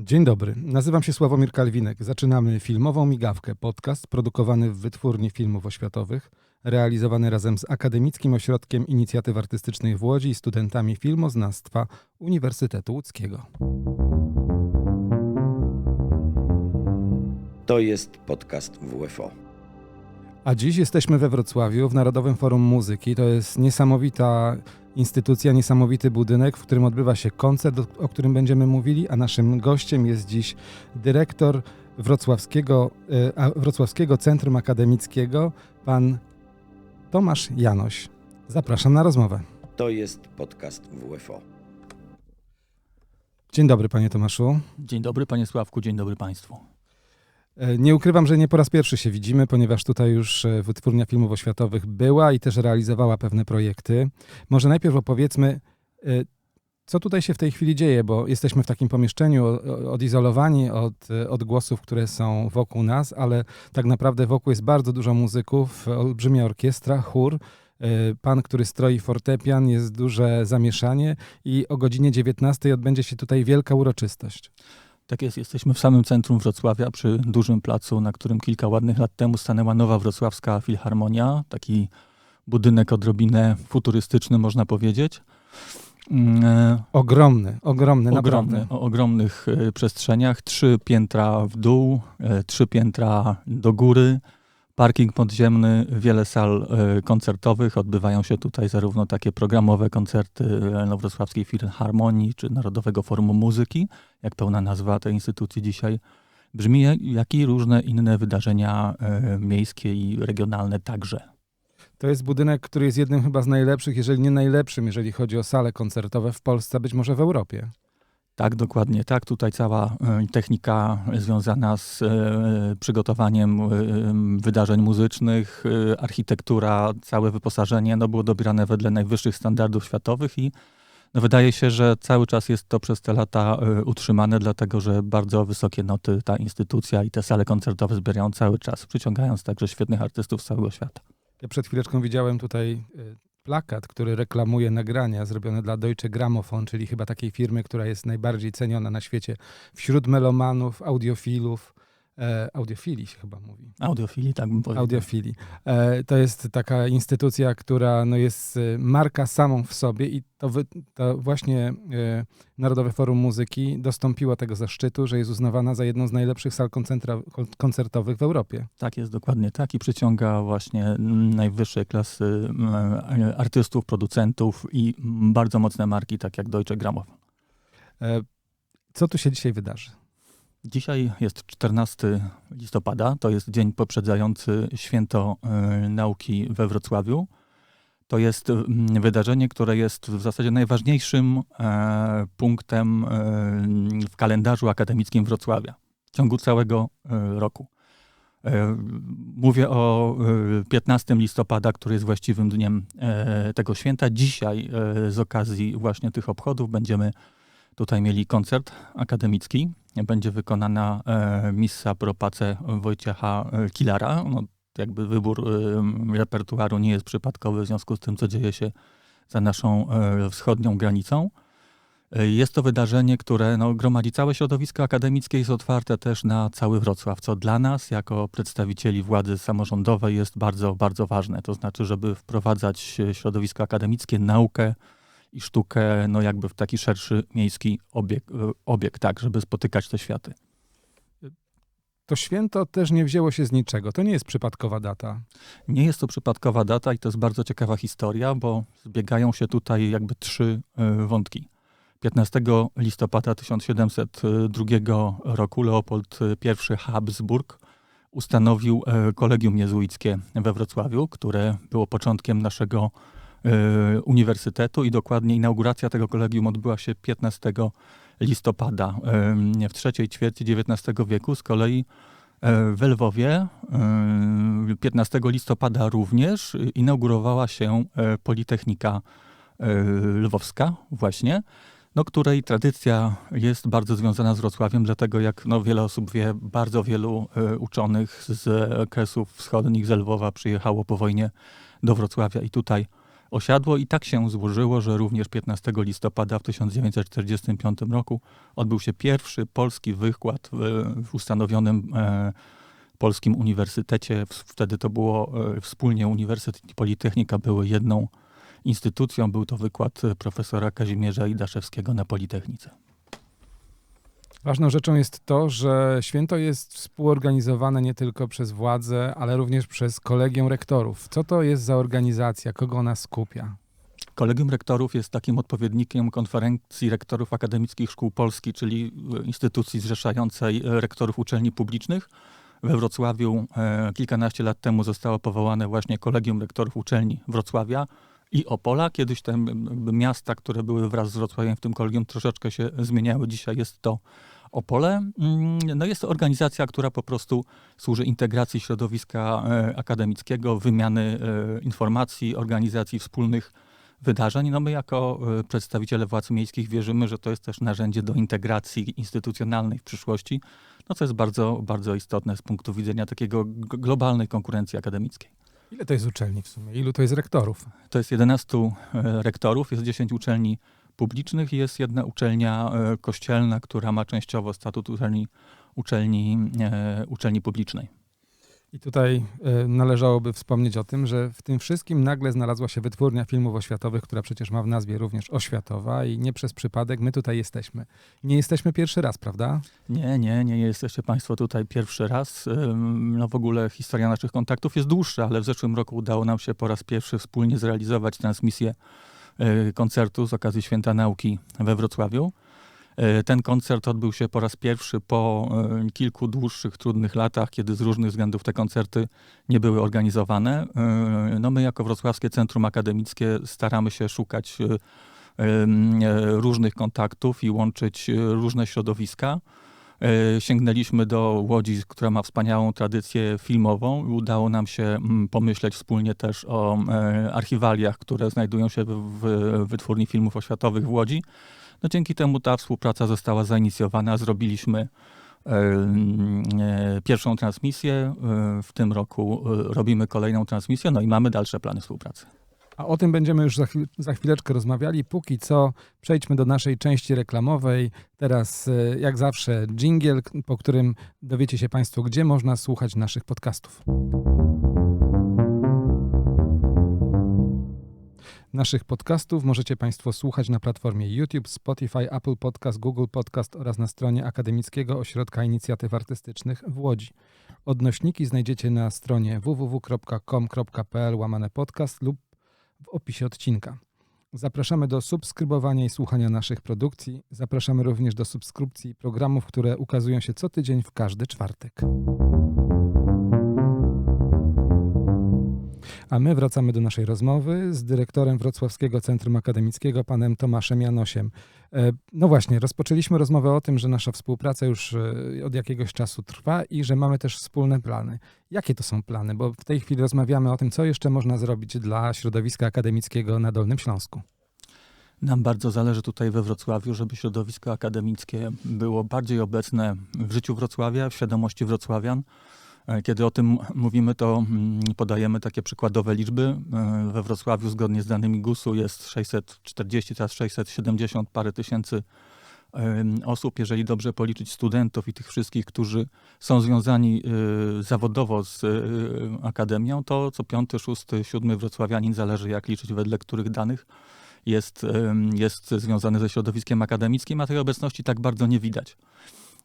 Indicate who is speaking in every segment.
Speaker 1: Dzień dobry, nazywam się Sławomir Kalwinek. Zaczynamy filmową migawkę, podcast produkowany w Wytwórni Filmów Oświatowych, realizowany razem z Akademickim Ośrodkiem Inicjatyw Artystycznych w Łodzi i studentami filmoznawstwa Uniwersytetu Łódzkiego.
Speaker 2: To jest podcast WFO.
Speaker 1: A dziś jesteśmy we Wrocławiu w Narodowym Forum Muzyki. To jest niesamowita instytucja, niesamowity budynek, w którym odbywa się koncert, o, którym będziemy mówili, a naszym gościem jest dziś dyrektor Wrocławskiego, e, Wrocławskiego Centrum Akademickiego, pan Tomasz Janoś. Zapraszam na rozmowę.
Speaker 2: To jest podcast WFO.
Speaker 1: Dzień dobry, panie Tomaszu.
Speaker 3: Dzień dobry, panie Sławku, dzień dobry państwu.
Speaker 1: E, Nie ukrywam, że nie po raz pierwszy się widzimy, ponieważ tutaj już e, Wytwórnia Filmów Oświatowych była i też realizowała pewne projekty. Może najpierw opowiedzmy, e, co tutaj się w tej chwili dzieje, bo jesteśmy w takim pomieszczeniu odizolowani od e, odgłosów, które są wokół nas, ale tak naprawdę wokół jest bardzo dużo muzyków, olbrzymia orkiestra, chór. Pan, który stroi fortepian, jest duże zamieszanie i o godzinie 19 odbędzie się tutaj wielka uroczystość.
Speaker 3: Tak jest, jesteśmy w samym centrum Wrocławia, przy dużym placu, na którym kilka ładnych lat temu stanęła nowa wrocławska filharmonia. Taki budynek odrobinę futurystyczny, można powiedzieć. Mm, e,
Speaker 1: Ogromny, ogromny,
Speaker 3: Ogromny,
Speaker 1: naprawdę.
Speaker 3: o ogromnych e, przestrzeniach. Trzy piętra w dół, e, trzy piętra do góry, parking podziemny, wiele sal e, koncertowych. Odbywają się tutaj zarówno takie programowe koncerty e, Wrocławskiej Filharmonii czy Narodowego Forum Muzyki, jak pełna nazwa tej instytucji dzisiaj brzmi, jak i różne inne wydarzenia e, miejskie i regionalne także.
Speaker 1: To jest budynek, który jest jednym chyba z najlepszych, jeżeli nie najlepszym, jeżeli chodzi o sale koncertowe w Polsce, być może w Europie.
Speaker 3: Tak, dokładnie tak. Tutaj cała e, technika związana z e, przygotowaniem e, wydarzeń muzycznych, architektura, całe wyposażenie no, było dobierane wedle najwyższych standardów światowych i no, wydaje się, że cały czas jest to przez te lata utrzymane, dlatego że bardzo wysokie noty ta instytucja i te sale koncertowe zbierają cały czas, przyciągając także świetnych artystów z całego świata.
Speaker 1: Ja przed chwileczką widziałem tutaj plakat, który reklamuje nagrania zrobione dla Deutsche Grammophon, czyli chyba takiej firmy, która jest najbardziej ceniona na świecie wśród melomanów, audiofilów. E, audiofili się chyba mówi.
Speaker 3: Audiofili, tak bym powiedział.
Speaker 1: Audiofili. E, to jest taka instytucja, która no, jest y, marka samą w sobie i to, wy, to właśnie Narodowe Forum Muzyki dostąpiło tego zaszczytu, że jest uznawana za jedną z najlepszych sal koncertowych w Europie.
Speaker 3: Tak jest dokładnie tak i przyciąga właśnie mm, najwyższej klasy mm, e, artystów, producentów i bardzo mocne marki, tak jak Deutsche Grammophon.
Speaker 1: E, co tu się dzisiaj wydarzy?
Speaker 3: Dzisiaj jest 14 listopada, to jest dzień poprzedzający święto e, nauki we Wrocławiu. To jest mm, wydarzenie, które jest w zasadzie najważniejszym e, punktem e, w kalendarzu akademickim Wrocławia w ciągu całego e, roku. E, Mówię o e, 15 listopada, który jest właściwym dniem e, tego święta. Dzisiaj z okazji właśnie tych obchodów będziemy tutaj mieli koncert akademicki. Będzie wykonana e, missa pro pace Wojciecha e, Kilara. No, jakby wybór e, repertuaru nie jest przypadkowy w związku z tym, co dzieje się za naszą e, wschodnią granicą. E, Jest to wydarzenie, które no, gromadzi całe środowisko akademickie, jest otwarte też na cały Wrocław, co dla nas, jako przedstawicieli władzy samorządowej, jest bardzo, bardzo ważne. To znaczy, żeby wprowadzać e, środowisko akademickie, naukę i sztukę, no jakby w taki szerszy miejski obieg, e, obieg tak, żeby spotykać te światy.
Speaker 1: To święto też nie wzięło się z niczego. To nie jest przypadkowa data.
Speaker 3: Nie jest to przypadkowa data i to jest bardzo ciekawa historia, bo zbiegają się tutaj jakby trzy e, wątki. 15 listopada 1702 roku Leopold I Habsburg ustanowił e, kolegium jezuickie we Wrocławiu, które było początkiem naszego e, uniwersytetu i dokładnie inauguracja tego kolegium odbyła się 15 listopada. E, W trzeciej ćwierci XIX wieku z kolei E, W Lwowie e, 15 listopada również inaugurowała się e, Politechnika e, Lwowska właśnie, no, której tradycja jest bardzo związana z Wrocławiem, dlatego jak no, wiele osób wie, bardzo wielu e, uczonych z okresów wschodnich z Lwowa przyjechało po wojnie do Wrocławia i tutaj osiadło i tak się złożyło, że również 15 listopada w 1945 roku odbył się pierwszy polski wykład w, ustanowionym e, Polskim Uniwersytecie. Wtedy to było e, wspólnie Uniwersytet i Politechnika były jedną instytucją. Był to wykład profesora Kazimierza Idaszewskiego na Politechnice.
Speaker 1: Ważną rzeczą jest to, że święto jest współorganizowane nie tylko przez władze, ale również przez kolegium rektorów. Co to jest za organizacja? Kogo ona skupia?
Speaker 3: Kolegium Rektorów jest takim odpowiednikiem konferencji rektorów akademickich szkół Polski, czyli instytucji zrzeszającej e, rektorów uczelni publicznych. We Wrocławiu e, kilkanaście lat temu zostało powołane właśnie Kolegium Rektorów Uczelni Wrocławia i Opola. Kiedyś te miasta, które były wraz z Wrocławiem w tym kolegium troszeczkę się zmieniały. Dzisiaj jest to Opole. Mm, No jest to organizacja, która po prostu służy integracji środowiska e, akademickiego, wymiany e, informacji, organizacji wspólnych wydarzeń. No my jako e, przedstawiciele władz miejskich wierzymy, że to jest też narzędzie do integracji instytucjonalnej w przyszłości, no co jest bardzo, bardzo istotne z punktu widzenia takiego globalnej konkurencji akademickiej.
Speaker 1: Ile to jest uczelni w sumie? Ilu to jest rektorów?
Speaker 3: To jest 11 e, rektorów, jest 10 uczelni publicznych i jest jedna uczelnia e, kościelna, która ma częściowo statut uczelni, uczelni, e, uczelni publicznej.
Speaker 1: I tutaj e, należałoby wspomnieć o tym, że w tym wszystkim nagle znalazła się wytwórnia filmów oświatowych, która przecież ma w nazwie również oświatowa i nie przez przypadek my tutaj jesteśmy. Nie jesteśmy pierwszy raz, prawda?
Speaker 3: Nie, nie, nie jesteście Państwo tutaj pierwszy raz. No w ogóle historia naszych kontaktów jest dłuższa, ale w zeszłym roku udało nam się po raz pierwszy wspólnie zrealizować transmisję koncertu z okazji Święta Nauki we Wrocławiu. Y, Ten koncert odbył się po raz pierwszy po y, kilku dłuższych, trudnych latach, kiedy z różnych względów te koncerty nie były organizowane. No my jako Wrocławskie Centrum Akademickie staramy się szukać e, różnych kontaktów i łączyć e, różne środowiska. E, Sięgnęliśmy do Łodzi, która ma wspaniałą tradycję filmową. i Udało nam się mm, pomyśleć wspólnie też o e, archiwaliach, które znajdują się w Wytwórni Filmów Oświatowych w Łodzi. No dzięki temu ta współpraca została zainicjowana. Zrobiliśmy e, e, pierwszą transmisję. W tym roku robimy kolejną transmisję, no i mamy dalsze plany współpracy.
Speaker 1: A o tym będziemy już za, chwil, za chwileczkę rozmawiali. Póki co przejdźmy do naszej części reklamowej. Teraz, e, jak zawsze, jingle, po którym dowiecie się Państwo, gdzie można słuchać naszych podcastów. Naszych podcastów możecie Państwo słuchać na platformie YouTube, Spotify, Apple Podcast, Google Podcast oraz na stronie Akademickiego Ośrodka Inicjatyw Artystycznych w Łodzi. Odnośniki znajdziecie na stronie www.com.pl łamane podcast lub w opisie odcinka. Zapraszamy do subskrybowania i słuchania naszych produkcji. Zapraszamy również do subskrypcji programów, które ukazują się co tydzień w każdy czwartek. A my wracamy do naszej rozmowy z dyrektorem Wrocławskiego Centrum Akademickiego, panem Tomaszem Janosiem. E, No właśnie, rozpoczęliśmy rozmowę o tym, że nasza współpraca już e, od jakiegoś czasu trwa i że mamy też wspólne plany. Jakie to są plany? Bo w tej chwili rozmawiamy o tym, co jeszcze można zrobić dla środowiska akademickiego na Dolnym Śląsku.
Speaker 3: Nam bardzo zależy tutaj we Wrocławiu, żeby środowisko akademickie było bardziej obecne w życiu Wrocławia, w świadomości wrocławian. E, Kiedy o tym mówimy, to mm, podajemy takie przykładowe liczby. E, We Wrocławiu zgodnie z danymi GUS-u jest 640, teraz 670 parę tysięcy osób. Jeżeli dobrze policzyć studentów i tych wszystkich, którzy są związani y, zawodowo z akademią, to co piąty, szósty, siódmy wrocławianin, zależy jak liczyć wedle których danych, jest, jest związany ze środowiskiem akademickim, a tej obecności tak bardzo nie widać.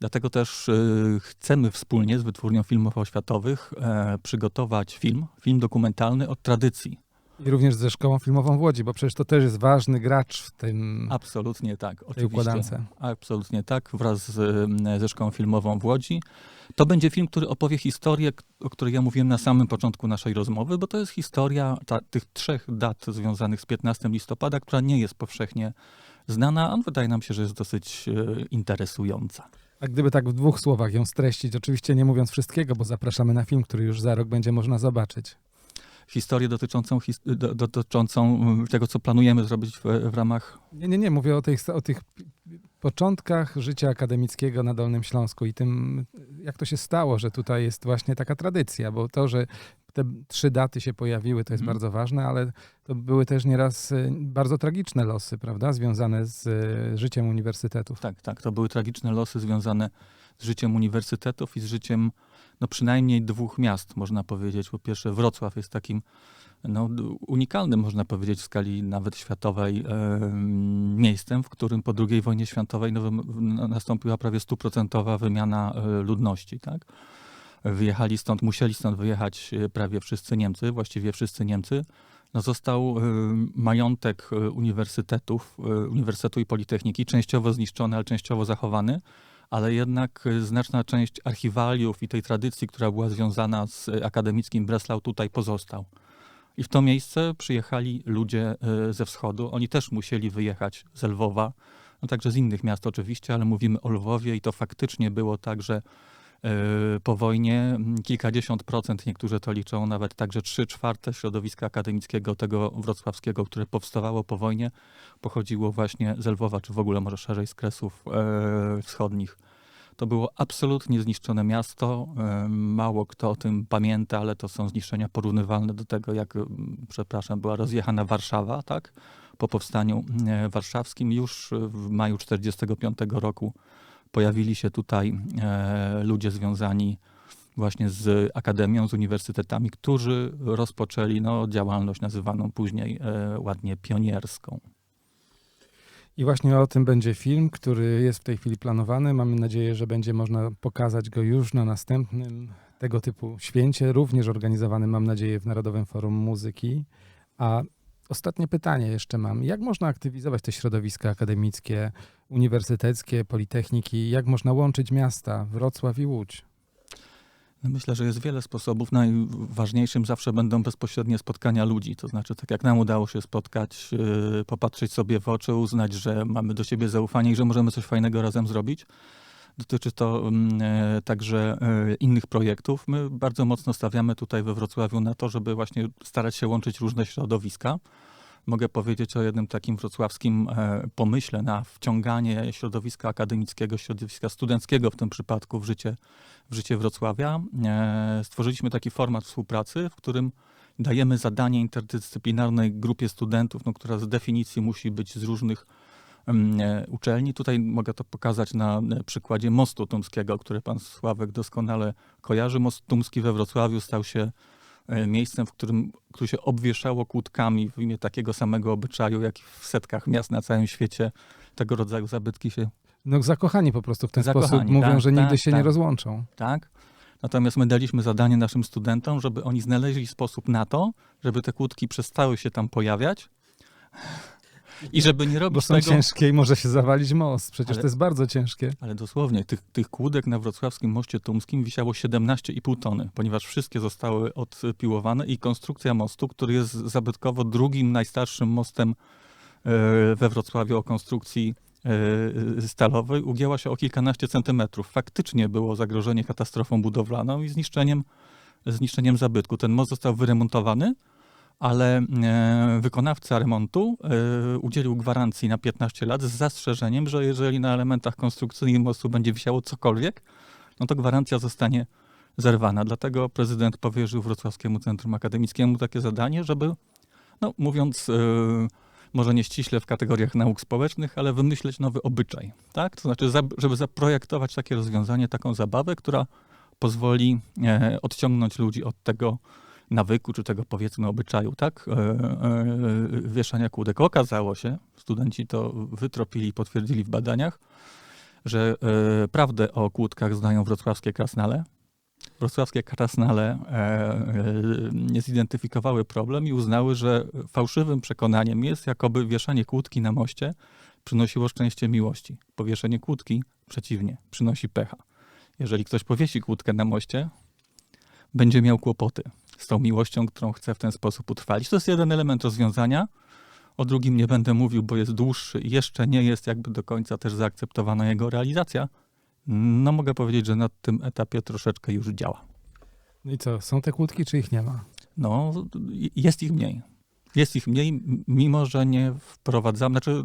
Speaker 3: Dlatego też y, chcemy wspólnie z Wytwórnią Filmów Oświatowych e, przygotować film, film dokumentalny od tradycji.
Speaker 1: I również ze Szkołą Filmową w Łodzi, bo przecież to też jest ważny gracz w tym,
Speaker 3: Absolutnie tak. Oczywiście.
Speaker 1: układance.
Speaker 3: Absolutnie tak, wraz z, em, ze Szkołą Filmową w Łodzi. To będzie film, który opowie historię, o której ja mówiłem na samym początku naszej rozmowy, bo to jest historia ta, tych trzech dat związanych z 15 listopada, która nie jest powszechnie znana, a wydaje nam się, że jest dosyć e, interesująca.
Speaker 1: A gdyby tak w dwóch słowach ją streścić, oczywiście nie mówiąc wszystkiego, bo zapraszamy na film, który już za rok będzie można zobaczyć.
Speaker 3: Historię dotyczącą, his, do, dotyczącą mm, tego, co planujemy zrobić w, w ramach
Speaker 1: Nie, nie, nie, mówię o tych, o tych początkach życia akademickiego na Dolnym Śląsku i tym, jak to się stało, że tutaj jest właśnie taka tradycja, bo to, że te trzy daty się pojawiły, to jest
Speaker 3: Mhm.
Speaker 1: bardzo ważne, ale to były też nieraz y, bardzo tragiczne losy, prawda, związane z y, życiem uniwersytetów.
Speaker 3: Tak, tak. To były tragiczne losy związane z życiem uniwersytetów i z życiem no, przynajmniej dwóch miast, można powiedzieć. Po pierwsze, Wrocław jest takim no, unikalnym, można powiedzieć, w skali nawet światowej miejscem, w którym po II wojnie światowej no, nastąpiła prawie stuprocentowa wymiana e, ludności. Tak? Wyjechali stąd, musieli stąd wyjechać e, prawie wszyscy Niemcy, właściwie wszyscy Niemcy. No, został e, majątek uniwersytetów, Uniwersytetu i Politechniki, częściowo zniszczony, ale częściowo zachowany, ale jednak znaczna część archiwaliów i tej tradycji, która była związana z akademickim Breslau tutaj pozostał. I w to miejsce przyjechali ludzie e, ze wschodu. Oni też musieli wyjechać z Lwowa, no także z innych miast oczywiście, ale mówimy o Lwowie i to faktycznie było tak, że e, po wojnie kilkadziesiąt procent, niektórzy to liczą, nawet także trzy czwarte środowiska akademickiego tego wrocławskiego, które powstawało po wojnie, pochodziło właśnie z Lwowa, czy w ogóle może szerzej z Kresów e, Wschodnich. To było absolutnie zniszczone miasto. e, Mało kto o tym pamięta, ale to są zniszczenia porównywalne do tego, jak, przepraszam, była rozjechana Warszawa, tak? Po powstaniu e, warszawskim już w maju 1945 roku pojawili się tutaj e, ludzie związani właśnie z akademią, z uniwersytetami, którzy rozpoczęli no, działalność nazywaną później ładnie pionierską.
Speaker 1: I właśnie o tym będzie film, który jest w tej chwili planowany. Mamy nadzieję, że będzie można pokazać go już na następnym tego typu święcie, również organizowanym, mam nadzieję, w Narodowym Forum Muzyki. A ostatnie pytanie jeszcze mam. Jak można aktywizować te środowiska akademickie, uniwersyteckie, politechniki? Jak można łączyć miasta Wrocław i Łódź?
Speaker 3: Myślę, że jest wiele sposobów. Najważniejszym zawsze będą bezpośrednie spotkania ludzi. To znaczy, tak jak nam udało się spotkać, yy, popatrzeć sobie w oczy, uznać, że mamy do siebie zaufanie i że możemy coś fajnego razem zrobić. Dotyczy to mm, e, także e, innych projektów. My bardzo mocno stawiamy tutaj we Wrocławiu na to, żeby właśnie starać się łączyć różne środowiska. Mogę powiedzieć o jednym takim wrocławskim e, pomyśle na wciąganie środowiska akademickiego, środowiska studenckiego w tym przypadku w życie w życie Wrocławia. E, Stworzyliśmy taki format współpracy, w którym dajemy zadanie interdyscyplinarnej grupie studentów, no, która z definicji musi być z różnych em, e, uczelni. Tutaj mogę to pokazać na przykładzie Mostu Tumskiego, który pan Sławek doskonale kojarzy. Most Tumski we Wrocławiu stał się miejscem, w którym który się obwieszało kłódkami w imię takiego samego obyczaju, jak w setkach miast na całym świecie tego rodzaju zabytki się
Speaker 1: No zakochani po prostu w ten
Speaker 3: Zakochani,
Speaker 1: sposób mówią,
Speaker 3: tak,
Speaker 1: że nigdy
Speaker 3: tak,
Speaker 1: się nie
Speaker 3: tak.
Speaker 1: rozłączą.
Speaker 3: tak? Natomiast my daliśmy zadanie naszym studentom, żeby oni znaleźli sposób na to, żeby te kłódki przestały się tam pojawiać i żeby nie
Speaker 1: Bo
Speaker 3: robić
Speaker 1: są
Speaker 3: tego...
Speaker 1: ciężkie i może się zawalić most. Przecież
Speaker 3: Ale-
Speaker 1: to jest bardzo ciężkie.
Speaker 3: Ale dosłownie, tych, tych kłódek na wrocławskim moście tumskim wisiało 17,5 tony, ponieważ wszystkie zostały odpiłowane i konstrukcja mostu, który jest zabytkowo drugim najstarszym mostem e, we Wrocławiu o konstrukcji e, stalowej, ugięła się o kilkanaście centymetrów. Faktycznie było zagrożenie katastrofą budowlaną i zniszczeniem, zniszczeniem zabytku. Ten most został wyremontowany, ale e, wykonawca remontu e, udzielił gwarancji na 15 lat z zastrzeżeniem, że jeżeli na elementach konstrukcyjnych mostu będzie wisiało cokolwiek, no to gwarancja zostanie zerwana. Dlatego prezydent powierzył Wrocławskiemu Centrum Akademickiemu takie zadanie, żeby, no mówiąc e, może nie ściśle w kategoriach nauk społecznych, ale wymyśleć nowy obyczaj. Tak? To znaczy, żeby zaprojektować takie rozwiązanie, taką zabawę, która pozwoli odciągnąć ludzi od tego nawyku, czy tego powiedzmy obyczaju, tak? E, e, wieszania kłódek. Okazało się, studenci to wytropili i potwierdzili w badaniach, że e, prawdę o kłódkach znają wrocławskie krasnale. Wrocławskie krasnale e, e, nie zidentyfikowały problem i uznały, że fałszywym przekonaniem jest, jakoby wieszanie kłódki na moście przynosiło szczęście miłości. Powieszenie kłódki przeciwnie, przynosi pecha. Jeżeli ktoś powiesi kłódkę na moście, będzie miał kłopoty z tą miłością, którą chce w ten sposób utrwalić. To jest jeden element rozwiązania. O drugim nie będę mówił, bo jest dłuższy i jeszcze nie jest jakby do końca też zaakceptowana jego realizacja. No mogę powiedzieć, że na tym etapie troszeczkę już działa.
Speaker 1: No I co, są te kłódki, czy ich nie ma?
Speaker 3: No, jest ich mniej. Jest ich mniej, mimo że nie wprowadzamy, znaczy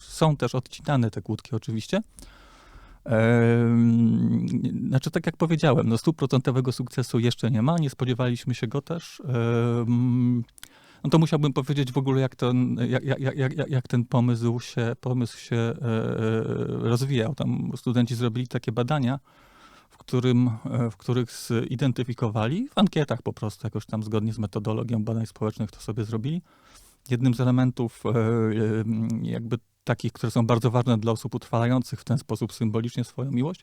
Speaker 3: są też odcinane te kłódki oczywiście, Znaczy, tak jak powiedziałem, no stuprocentowego sukcesu jeszcze nie ma, nie spodziewaliśmy się go też. No to musiałbym powiedzieć w ogóle, jak ten, jak, jak, jak, jak ten pomysł się, pomysł się e, e, rozwijał. Tam studenci zrobili takie badania, w, którym, e, w których zidentyfikowali, w ankietach po prostu, jakoś tam zgodnie z metodologią badań społecznych to sobie zrobili. Jednym z elementów e, e, jakby takich, które są bardzo ważne dla osób utrwalających w ten sposób symbolicznie swoją miłość,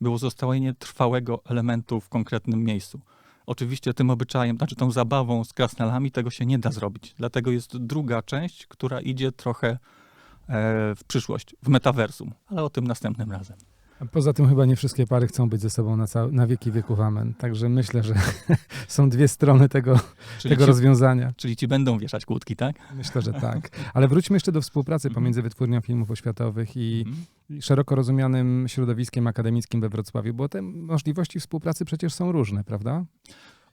Speaker 3: było zostawienie trwałego elementu w konkretnym miejscu. Oczywiście tym obyczajem, znaczy tą zabawą z krasnalami tego się nie da zrobić. Dlatego jest druga część, która idzie trochę e, w przyszłość, w metaversum, ale o tym następnym razem.
Speaker 1: A poza tym chyba nie wszystkie pary chcą być ze sobą na, cał- na wieki wieków amen. Także myślę, że są dwie strony tego,
Speaker 3: Czyli,
Speaker 1: tego
Speaker 3: ci,
Speaker 1: rozwiązania.
Speaker 3: czyli ci będą wieszać kłódki, tak?
Speaker 1: Myślę, że tak. Ale wróćmy jeszcze do współpracy
Speaker 3: Mhm.
Speaker 1: pomiędzy Wytwórnią Filmów Oświatowych i
Speaker 3: Mhm.
Speaker 1: szeroko rozumianym środowiskiem akademickim we Wrocławiu, bo te możliwości współpracy przecież są różne, prawda?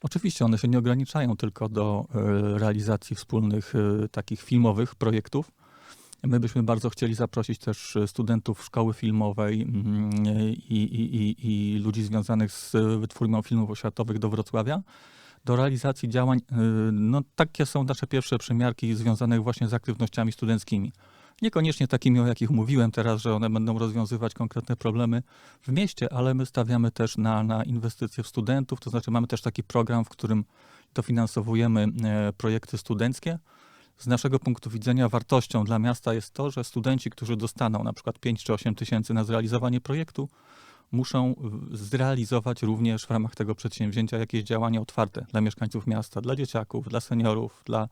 Speaker 3: Oczywiście one się nie ograniczają tylko do e, realizacji wspólnych e, takich filmowych projektów. My byśmy bardzo chcieli zaprosić też e, studentów szkoły filmowej mm, i, i, i, i ludzi związanych z wytwórnią filmów oświatowych do Wrocławia do realizacji działań. e, No, takie są nasze pierwsze przymiarki związane właśnie z aktywnościami studenckimi. Niekoniecznie takimi, o jakich mówiłem teraz, że one będą rozwiązywać konkretne problemy w mieście, ale my stawiamy też na, na inwestycje w studentów, to znaczy mamy też taki program, w którym dofinansowujemy e, projekty studenckie. Z naszego punktu widzenia wartością dla miasta jest to, że studenci, którzy dostaną na przykład 5 czy 8 tysięcy na zrealizowanie projektu, muszą zrealizować również w ramach tego przedsięwzięcia jakieś działania otwarte dla mieszkańców miasta, dla dzieciaków, dla seniorów, dla,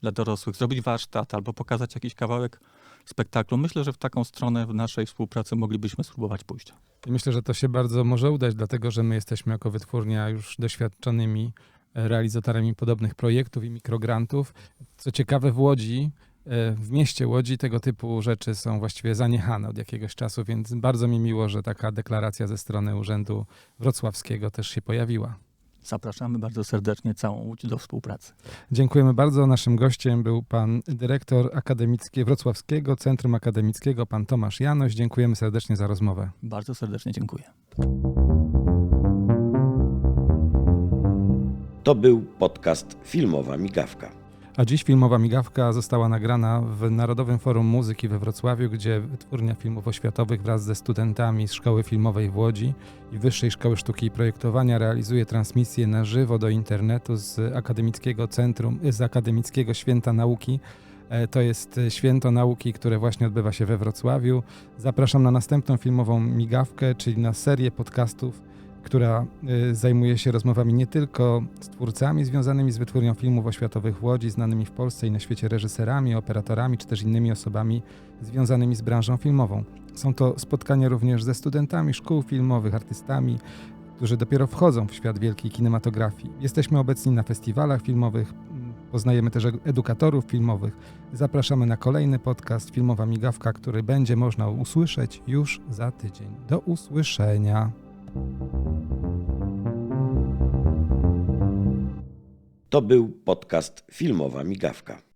Speaker 3: dla dorosłych, zrobić warsztat albo pokazać jakiś kawałek spektaklu. Myślę, że w taką stronę w naszej współpracy moglibyśmy spróbować pójść.
Speaker 1: Myślę, że to się bardzo może udać, dlatego że my jesteśmy jako wytwórnia już doświadczonymi realizatorami podobnych projektów i mikrograntów. Co ciekawe, w Łodzi, e, w mieście Łodzi tego typu rzeczy są właściwie zaniechane od jakiegoś czasu, więc bardzo mi miło, że taka deklaracja ze strony Urzędu Wrocławskiego też się pojawiła.
Speaker 3: Zapraszamy bardzo serdecznie całą Łódź do współpracy.
Speaker 1: Dziękujemy bardzo. Naszym gościem był pan dyrektor akademickie Wrocławskiego Centrum Akademickiego, pan Tomasz Janoś. Dziękujemy serdecznie za rozmowę.
Speaker 3: Bardzo serdecznie dziękuję.
Speaker 2: To był podcast Filmowa Migawka.
Speaker 1: A dziś filmowa migawka została nagrana w Narodowym Forum Muzyki we Wrocławiu, gdzie Wytwórnia Filmów Oświatowych wraz ze studentami z Szkoły Filmowej w Łodzi i Wyższej Szkoły Sztuki i Projektowania realizuje transmisję na żywo do internetu z Akademickiego Centrum, z Akademickiego Święta Nauki. E, To jest święto nauki, które właśnie odbywa się we Wrocławiu. Zapraszam na następną filmową migawkę, czyli na serię podcastów która y, zajmuje się rozmowami nie tylko z twórcami związanymi z wytwórnią filmów oświatowych w Łodzi, znanymi w Polsce i na świecie reżyserami, operatorami, czy też innymi osobami związanymi z branżą filmową. Są to spotkania również ze studentami szkół filmowych, artystami, którzy dopiero wchodzą w świat wielkiej kinematografii. Jesteśmy obecni na festiwalach filmowych, m, poznajemy też ed- edukatorów filmowych. Zapraszamy na kolejny podcast Filmowa Migawka, który będzie można usłyszeć już za tydzień. Do usłyszenia.
Speaker 2: To był podcast Filmowa Migawka.